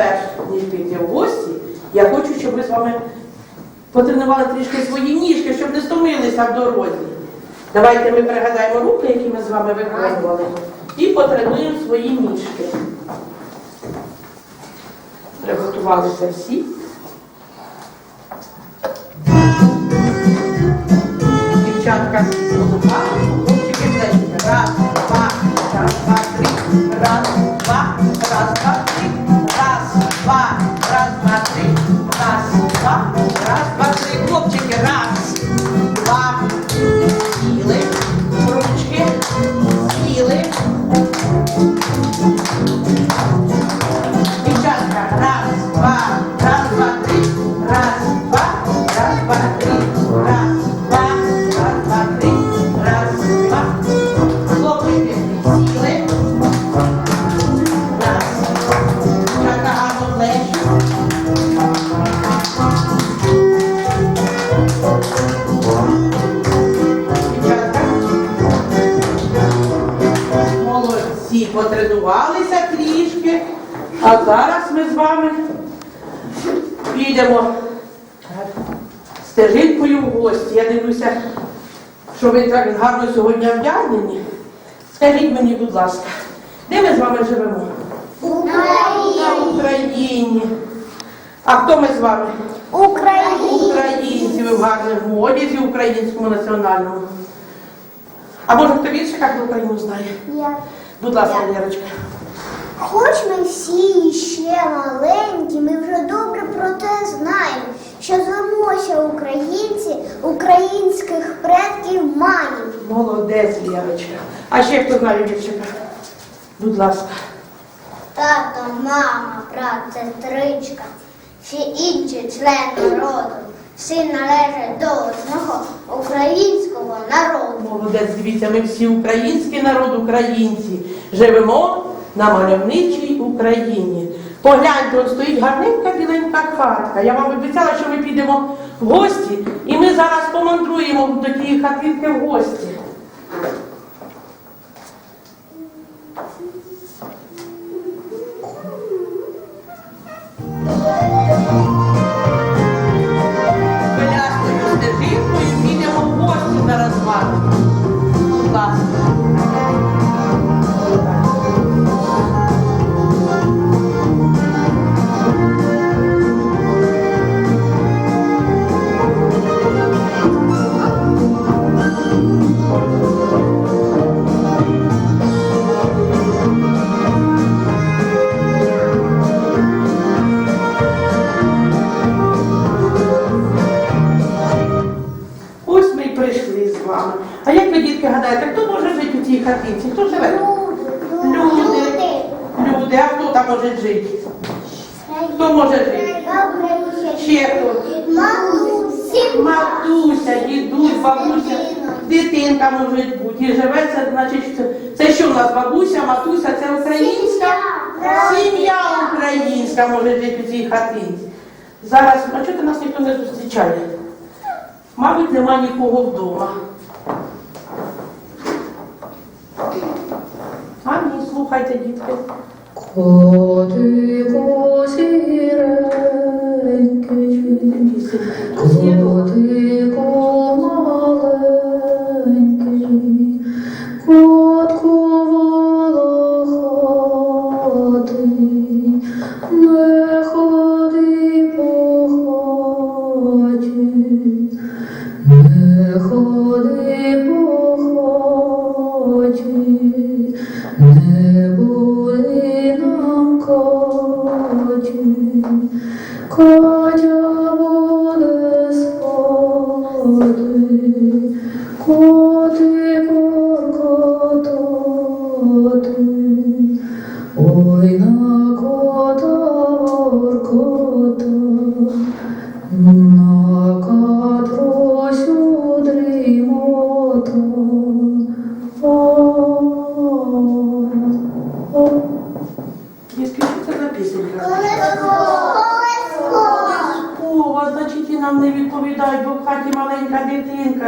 перш ніж піти в гості, я хочу, щоб ви з вами потренували трішки свої ніжки, щоб не стомилися в дорозі. Давайте ми пригадаємо руки, які ми з вами виконували, і потренуємо свої ніжки. Приготувалися всі. Дівчатка хлопчики плечики. Раз, два, раз, два, три. Раз, два, раз, два, три. Два, раз, два, три. Раз, два, раз, два, три. Хлопчики, раз, два, сіли. Ручки, сіли. Так гарно сьогодні вдягнені. Скажіть мені, будь ласка, де ми з вами живемо? Україні. На Україні. А хто ми з вами? Українці, ви в гарному одязі українському національному. А може хто більше як про Україну знає? Будь ласка, Лерочка. Хоч ми всі ще маленькі, ми вже добре про те знаємо, що звемося українці, українських предків маємо. Молодець, Лерочка. А ще хто знає віршика? Будь ласка. Тато, мама, брат, сестричка, всі інші члени народу, всі належать до одного українського народу. Молодець, дивіться, ми всі український народ, українці. Живемо на мальовничій Україні. Погляньте, от стоїть гарненька біленька хатка. Я вам обіцяла, що ми підемо в гості, і ми зараз помандруємо до тієї хатинки в гості. Хто може жити? Ще хто? Матуся, дідусь, бабуся, дитинка може бути. І живе це, значить, це, що в нас бабуся, матуся, це українська? Сім'я українська може жити у цій хатинці. Зараз, а чого нас ніхто не зустрічає? Мабуть, нема нікого вдома. А ні, слухайте, дітки. Котику сіренький, котику маленький, котку волохатий, не ходи по хаті, не ходи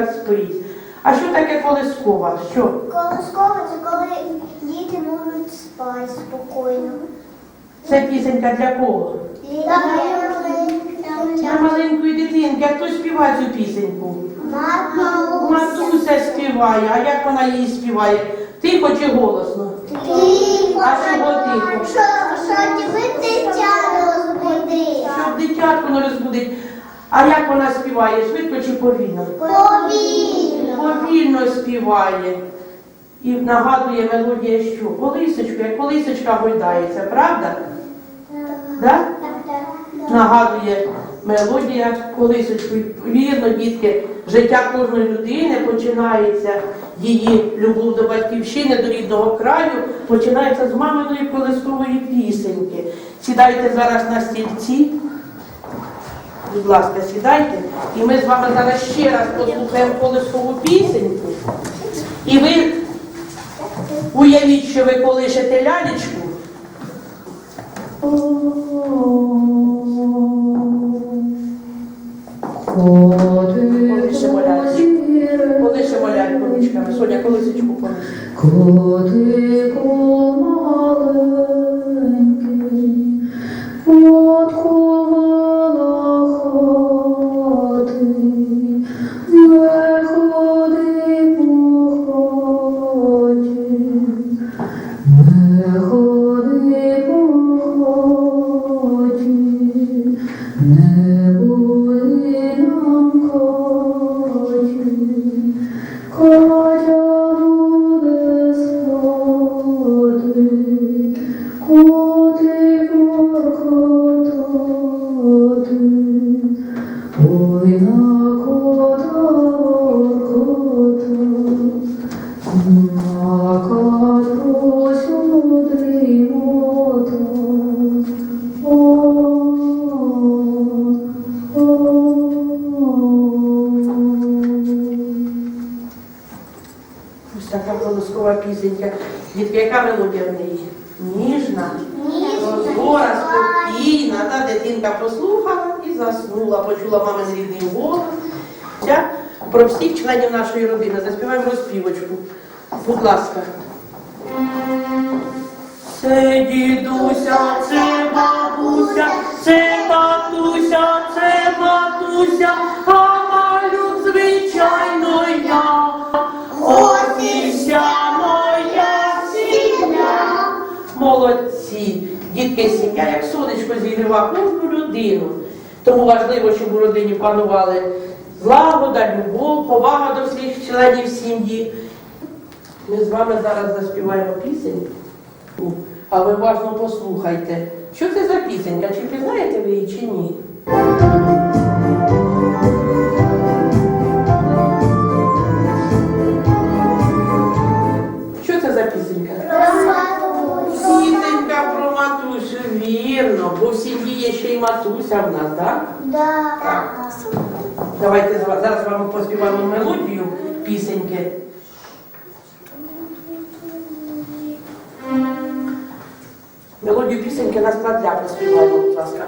спить. А що таке колискова? Що? Колосково це коли діти можуть спати спокійно. Це пісенька для кого? Для маленької дитинки. А хто співає цю пісеньку? Матуся співає. А як вона її співає? Тихо чи голосно? Тихо. А чого тихо? Що, що тебе дитя розбудить? Щоб дитятку не розбудить. А як вона співає? Швидко чи повільно? Повільно. Повільно співає. І нагадує мелодія що? Колисочка, як колисочка гойдається, правда? Да? Нагадує мелодія колисочку. Вірно, дітки, життя кожної людини починається, її любов до батьківщини, до рідного краю, починається з маминої колискової пісеньки. Сідайте зараз на стільці. Будь ласка, сідайте. І ми з вами зараз ще раз послухаємо колискову пісеньку. І ви уявіть, що ви колишете лялечку. Котику сіре, Колишемо ляльку ручками. Соня, колисочку колиш. Котику маленький, послухала і заснула, почула мамин рідний голосом. Я про всіх членів нашої родини. Заспіваємо розпівочку. Будь ласка. Це дідуся, це бабуся, це татуся, це матуся, Дітки, сім'я, як сонечко зігріва кожну людину. Тому важливо, щоб у родині панували злагода, любов, повага до всіх членів сім'ї. Ми з вами зараз заспіваємо пісеньку. Ви уважно послухайте, що це за пісенька? Чи пізнаєте ви її чи ні? Матуся в нас, так? Да. Давайте зараз вам поспіваємо мелодію пісеньки. Мелодію пісеньки нас на для поспіваємо, будь ласка.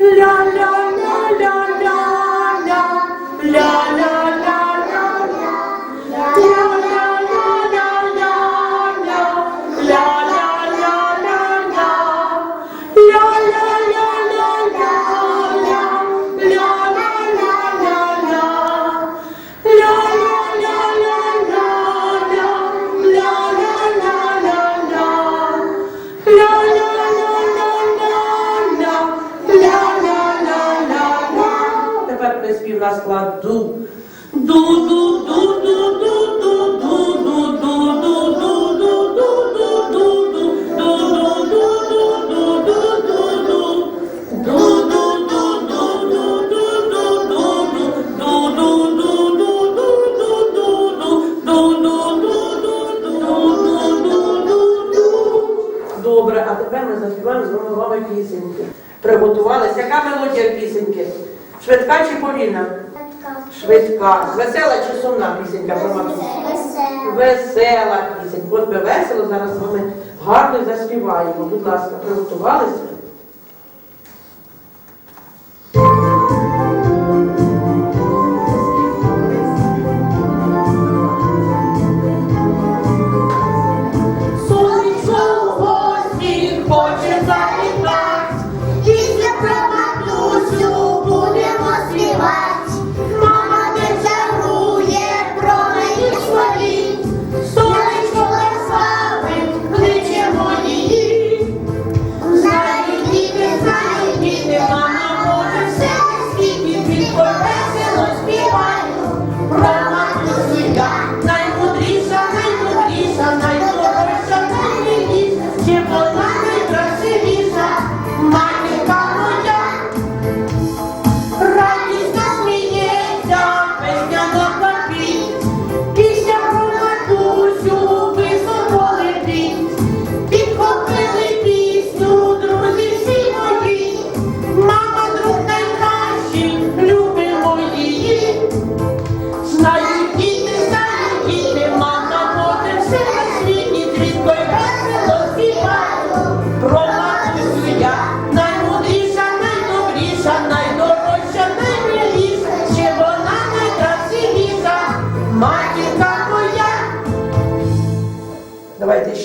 Ля-ля-ля-ля-ля-ля, ля-ля-ля-ля-ля, falar do весело зараз з вами гарно заспіваємо. Будь ласка, приготувалися?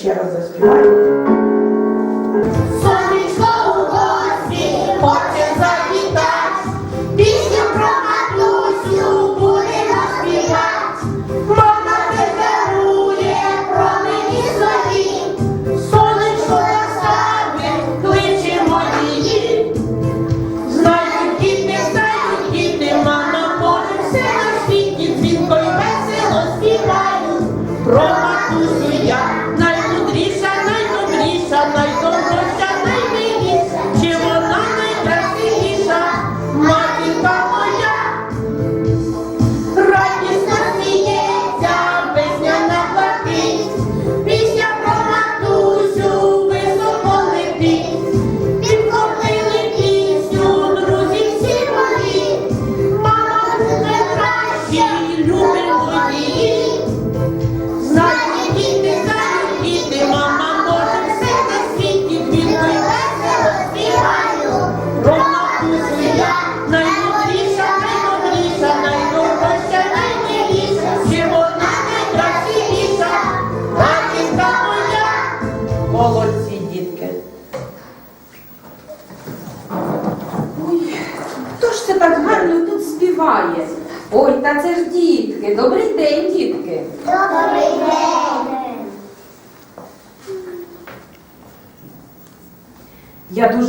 Ще раз заспіваємо.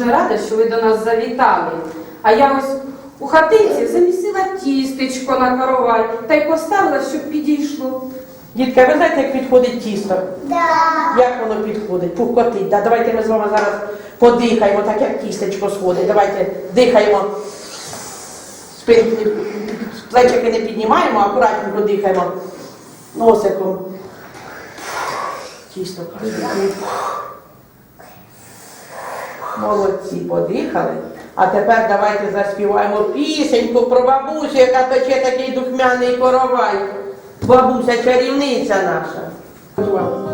Дуже рада, що ви до нас завітали. А я ось у хатинці замісила тістечко на каравай та й поставила, щоб підійшло. Дітки, ви знаєте, як підходить тісто? Да. Як воно підходить? Пухкотить. Да, давайте ми з вами зараз подихаємо, так як тістечко сходить. Давайте дихаємо. Плечики не піднімаємо, акуратненько дихаємо носиком. Тісто. Молодці, подихали. А тепер давайте заспіваємо пісеньку про бабусю, яка пече такий духмяний коровай. Бабуся чарівниця наша.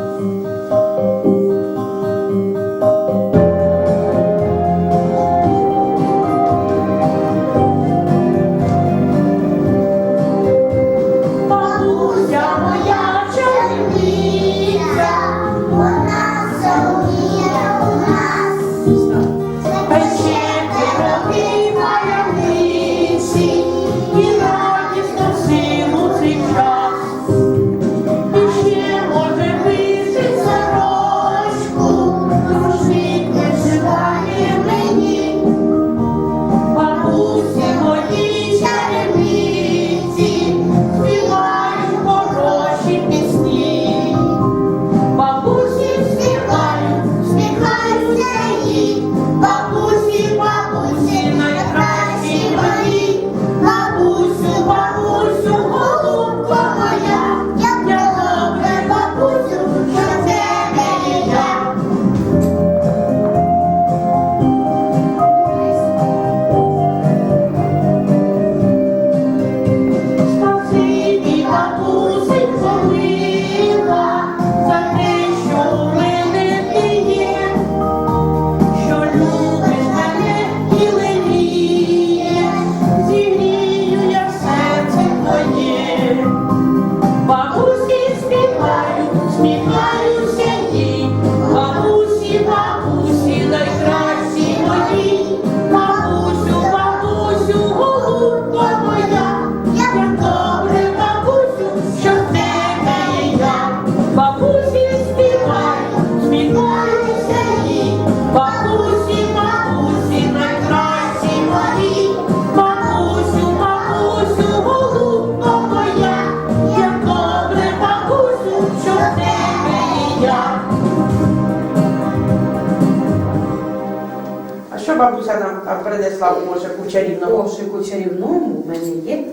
Бабуся нам там принесла в кошику чарівному? У кошику чарівному в мене є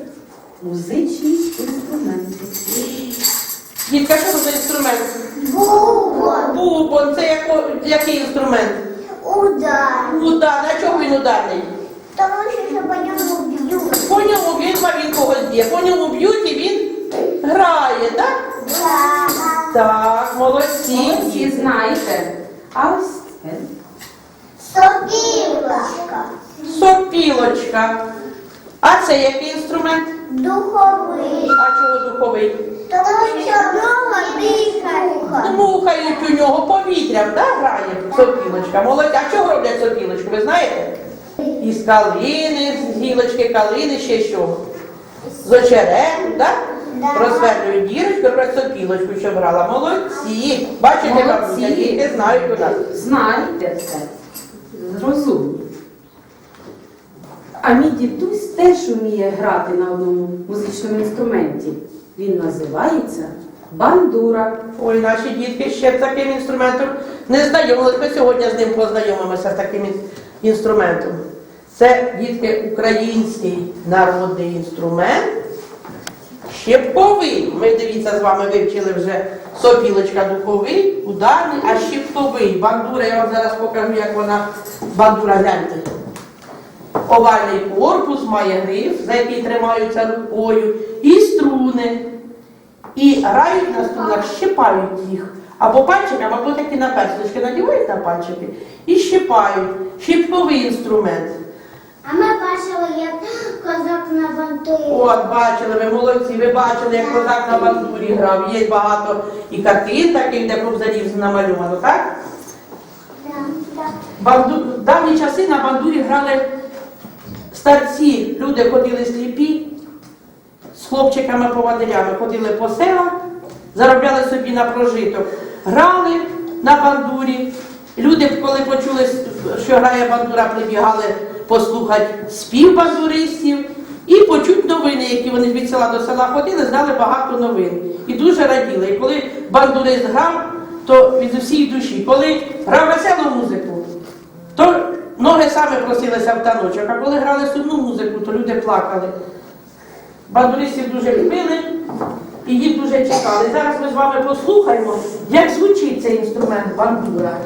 музичні інструменти. Дітка, що це за інструмент? Бубон, Бубон, це яко, який інструмент? удар, Удар, на чому він ударний? тому що по ньому б'ють. По ньому він, він когось б'є, по ньому б'ють і він грає, так? Да. Так, молодці. Молодці, знаєте. А ось це. Сопілочка, Сопілочка. А це який інструмент? духовий, А чого духовий? тому що вдома дихає. Мухають у нього повітрям, да, грає сопілочка. Молодь. А чого роблять сопілочку, ви знаєте? Із калини, з гілочки калини, ще чого? З очерету, да? Да. Розсверлюють дірочку, роблять сопілочку, щоб грала. Молодці. Бачите, Молодці. бабуся, діти знають у нас. Знаєте все. Розумні. А мій дідусь теж вміє грати на одному музичному інструменті. Він називається бандура. Ой, наші дітки ще таким інструментом не знайомились. Ми сьогодні з ним познайомимося з таким інструментом. Це дітки український народний інструмент. Щепковий. Ми дивіться з вами вивчили вже сопілочка духовий, ударний, а щепковий. Бандура, я вам зараз покажу, як вона бандура гляньте. Овальний корпус має гриф, за який тримаються рукою, і струни. І грають на струнах, щипають їх. Або пальчиком, або такі на персточки надівають на пальчики і щипають. Щипковий інструмент. А ми бачили, як козак на бантурі. От, бачили, ви молодці, ви бачили, як козак на бандурі грав. Є багато і картин таких, де кобзарів намальовано, так? Так. Банду... в Давні часи на бандурі грали старці, люди ходили сліпі, з хлопчиками-поводирями, ходили по селах, заробляли собі на прожиток. Грали на бандурі. Люди, коли почули, що грає бандура, прибігали послухати спів бандуристів і почуть новини, які вони від села до села ходили, знали багато новин. І дуже раділи. І коли бандурист грав, то від усієї душі. Коли грав веселу музику, то ноги саме просилися в таночок, а коли грали сумну музику, то люди плакали. Бандуристів дуже любили і їх дуже чекали. Зараз ми з вами послухаємо, як звучить цей інструмент бандура.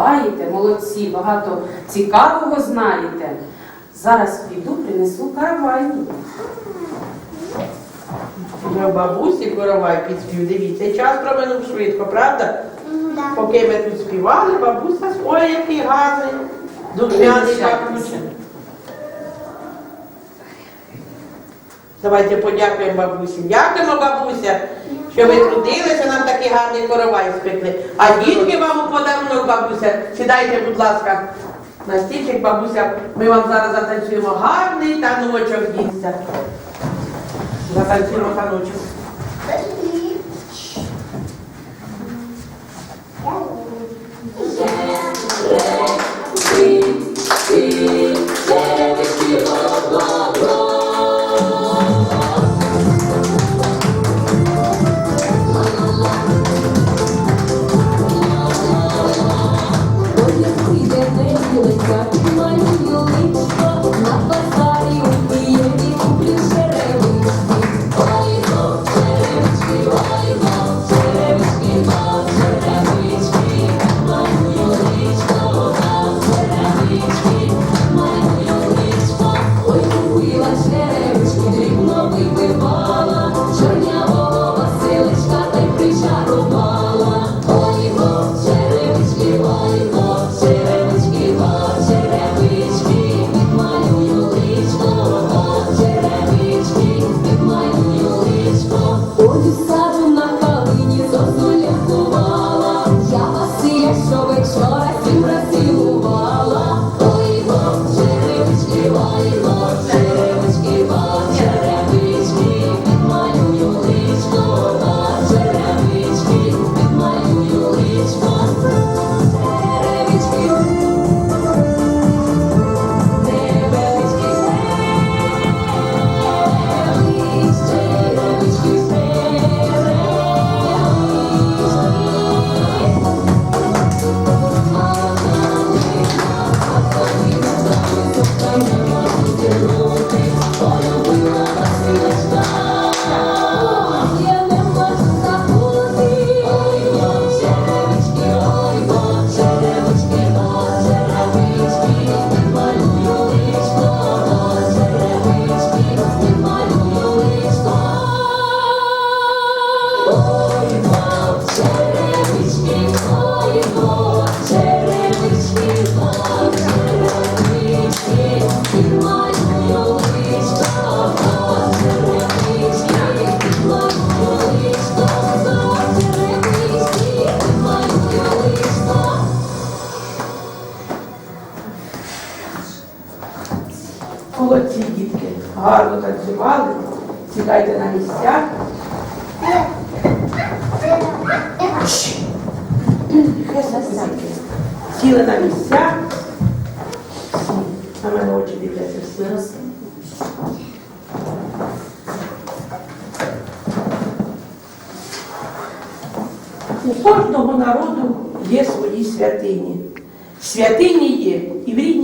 Співаєте, молодці, багато цікавого знаєте. Зараз піду, принесу каравай. Вже бабусі коровай підспів. Дивіться, час проминув швидко, правда? Да. Поки ми тут співали, бабуся, ой, який гарний, духмяний пахнучий. Давайте подякуємо бабусі. Дякуємо, бабуся, що ви трудилися, нам такий гарний коровай спекли. А дітки вам у подарунок, бабуся, сідайте, будь ласка, на стільчик, бабуся. Ми вам зараз затанцюємо гарний таночок, дітця. Затанцюємо таночок. Подожди.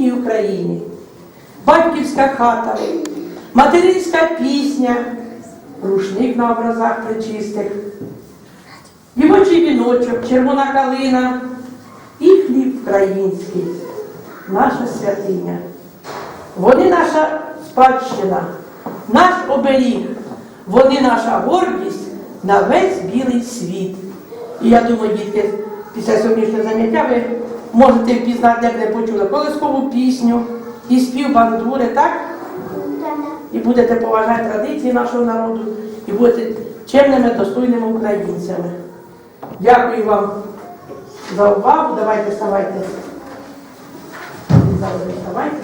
Рідній Україні. Батьківська хата, материнська пісня, рушник на образах причистих, дівочий віночок, червона калина і хліб український, наша святиня. Вони наша спадщина, наш оберіг, вони наша гордість на весь білий світ. І я думаю, дітки, після сьогоднішнього заняття ви можете впізнати, б не почули колискову пісню і спів бандури, так? І будете поважати традиції нашого народу, і будете чемними, достойними українцями. Дякую вам за увагу. Давайте вставайте. Завжди вставайте.